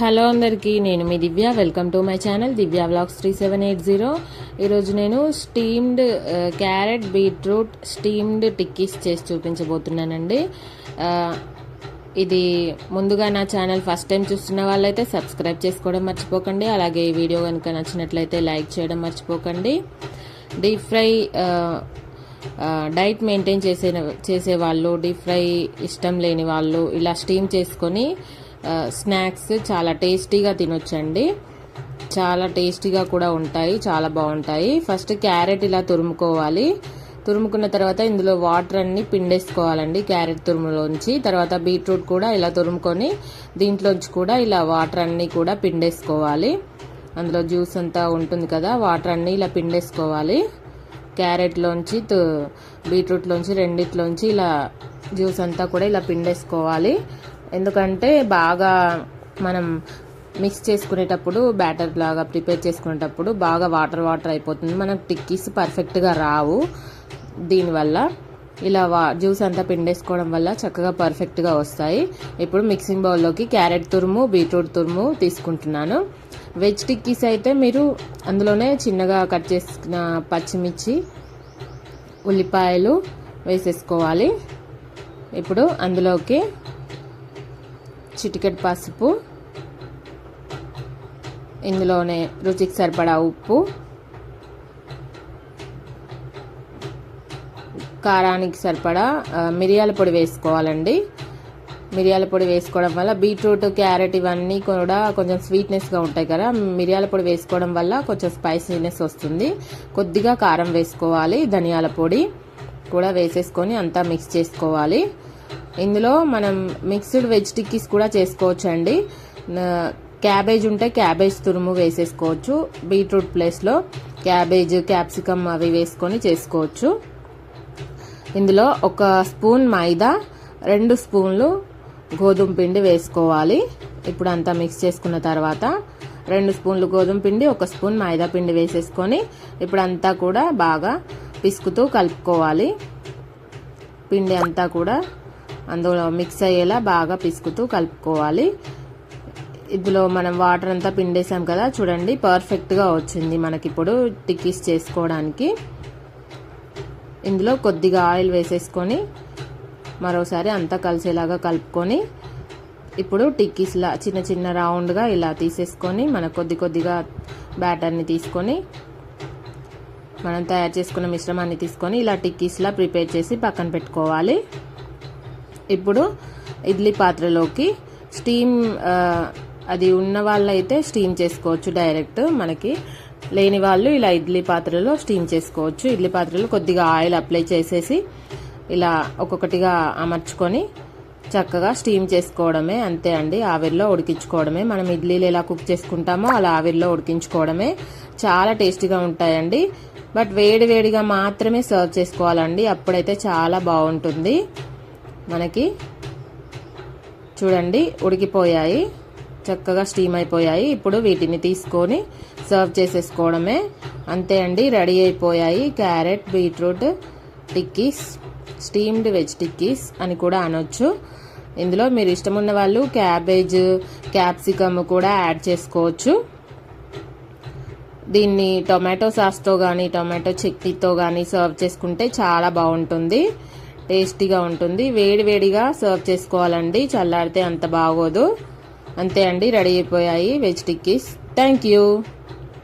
Hello అందరికీ నేను మీ Divya. Welcome to my channel Divya vlogs three seven eight zero ఈరోజు నేను steamed carrot beetroot steamed tikkis చేసి చూపించబోతున్నానండి. Uh, ఇది ముందుగా నా ఛానల్ ఫస్ట్ టైం చూస్తున్న వాళ్ళైతే సబ్స్క్రైబ్ చేసుకోవడం మర్చిపోకండి. అలాగే ఈ వీడియో కనుక నచ్చినట్లయితే లైక్ చేయడం మర్చిపోకండి. డీప్ ఫ్రై డైట్ మెయింటైన్ చేసే చేసే వాళ్ళు డీప్ ఫ్రై ఇష్టం లేని వాళ్ళు ఇలా స్టీమ్ చేసుకొని స్నాక్స్ చాలా టేస్టీగా తినొచ్చండి. చాలా టేస్టీగా కూడా ఉంటాయి చాలా బాగుంటాయి. ఫస్ట్ క్యారెట్ ఇలా తురుముకోవాలి. తురుముకున్న తర్వాత ఇందులో వాటర్ అన్ని పిండేసుకోవాలండి క్యారెట్ తురుములోంచి. తర్వాత బీట్రూట్ కూడా ఇలా తురుముకొని దీంట్లోంచి కూడా ఇలా వాటర్ అన్ని కూడా పిండేసుకోవాలి. అందులో జ్యూస్ అంతా ఉంటుంది కదా వాటర్ అన్ని ఇలా పిండేసుకోవాలి. క్యారెట్లోంచి బీట్రూట్లోంచి రెండిట్లోంచి ఇలా జ్యూస్ అంతా కూడా ఇలా పిండేసుకోవాలి. ఎందుకంటే బాగా మనం మిక్స్ చేసుకునేటప్పుడు బ్యాటర్ లాగా ప్రిపేర్ చేసుకునేటప్పుడు బాగా వాటర్ వాటర్ అయిపోతుంది. మనకు టిక్కీస్ పర్ఫెక్ట్గా రావు. దీనివల్ల ఇలా వా జ్యూస్ అంతా పిండేసుకోవడం వల్ల చక్కగా పర్ఫెక్ట్గా వస్తాయి. ఇప్పుడు మిక్సింగ్ బౌల్లోకి క్యారెట్ తురుము బీట్రూట్ తురుము తీసుకుంటున్నాను. వెజ్ టిక్కీస్ అయితే మీరు అందులోనే చిన్నగా కట్ చేసుకున్న పచ్చిమిర్చి ఉల్లిపాయలు వేసేసుకోవాలి. ఇప్పుడు అందులోకి చిటికెట్ పసుపు ఇందులోనే రుచికి సరిపడా ఉప్పు కారానికి సరిపడా మిరియాల పొడి వేసుకోవాలండి. మిరియాల పొడి వేసుకోవడం వల్ల బీట్రూట్ క్యారెట్ ఇవన్నీ కూడా కొంచెం స్వీట్నెస్గా ఉంటాయి కదా. మిరియాల పొడి వేసుకోవడం వల్ల కొంచెం స్పైసీనెస్ వస్తుంది. కొద్దిగా కారం వేసుకోవాలి ధనియాల పొడి కూడా వేసేసుకొని అంతా మిక్స్ చేసుకోవాలి. ఇందులో మనం మిక్స్డ్ వెజ్ టిక్కీస్ కూడా చేసుకోవచ్చు అండి క్యాబేజ్ ఉంటే క్యాబేజ్ తురుము వేసేసుకోవచ్చు. బీట్రూట్ ప్లేస్లో క్యాబేజ్ క్యాప్సికమ్ అవి వేసుకొని చేసుకోవచ్చు. ఇందులో ఒక స్పూన్ మైదా రెండు స్పూన్లు గోధుమ పిండి వేసుకోవాలి. ఇప్పుడు అంతా మిక్స్ చేసుకున్న తర్వాత రెండు స్పూన్లు గోధుమ పిండి ఒక స్పూన్ మైదా పిండి వేసేసుకొని ఇప్పుడు అంతా కూడా బాగా పిసుకుతూ కలుపుకోవాలి. పిండి అంతా కూడా అందులో మిక్స్ అయ్యేలా బాగా పిసుకుతూ కలుపుకోవాలి. ఇందులో మనం వాటర్ అంతా పిండేసాం కదా చూడండి పర్ఫెక్ట్గా వచ్చింది మనకిప్పుడు టిక్కీస్ చేసుకోవడానికి. ఇందులో కొద్దిగా ఆయిల్ వేసేసుకొని మరోసారి అంతా కలిసేలాగా కలుపుకొని ఇప్పుడు టిక్కీస్లా చిన్న చిన్న రౌండ్గా ఇలా తీసేసుకొని మన కొద్ది కొద్దిగా బ్యాటర్ని తీసుకొని మనం తయారు చేసుకున్న మిశ్రమాన్ని తీసుకొని ఇలా టిక్కీస్లా ప్రిపేర్ చేసి పక్కన పెట్టుకోవాలి. ఇప్పుడు ఇడ్లీ పాత్రలోకి స్టీమ్ అది ఉన్న వాళ్ళైతే స్టీమ్ చేసుకోవచ్చు డైరెక్ట్ మనకి. లేని వాళ్ళు ఇలా ఇడ్లీ పాత్రలో స్టీమ్ చేసుకోవచ్చు. ఇడ్లీ పాత్రలో కొద్దిగా ఆయిల్ అప్లై చేసేసి ఇలా ఒక్కొక్కటిగా అమర్చుకొని చక్కగా స్టీమ్ చేసుకోవడమే అంతే అండి. ఆవిరిలో ఉడికించుకోవడమే. మనం ఇడ్లీలు ఎలా కుక్ చేసుకుంటామో అలా ఆవిరిలో ఉడికించుకోవడమే. చాలా టేస్టీగా ఉంటాయండి. బట్ వేడి వేడిగా మాత్రమే సర్వ్ చేసుకోవాలండి. అప్పుడైతే చాలా బాగుంటుంది. మనకి చూడండి ఉడికిపోయాయి. చక్కగా స్టీమ్ అయిపోయాయి. ఇప్పుడు వీటిని తీసుకొని సర్వ్ చేసేసుకోవడమే. అంతే అండి రెడీ అయిపోయాయి. Carrot beetroot tikkis steamed veg tikkis అని కూడా అనొచ్చు. ఇందులో మీరు ఇష్టం వాళ్ళు క్యాబేజ్ క్యాప్సికమ్ కూడా యాడ్ చేసుకోవచ్చు. దీన్ని టొమాటో సాస్తో కానీ టొమాటో చట్నీతో కానీ సర్వ్ చేసుకుంటే చాలా బాగుంటుంది. టేస్టీగా ఉంటుంది. వేడి వేడిగా సర్వ్ చేసుకోవాలండి. చల్లారితే అంత బాగోదు. అంతే అండి రెడీ అయిపోయాయి వెజ్ టిక్కీస్ థ్యాంక్ యూ.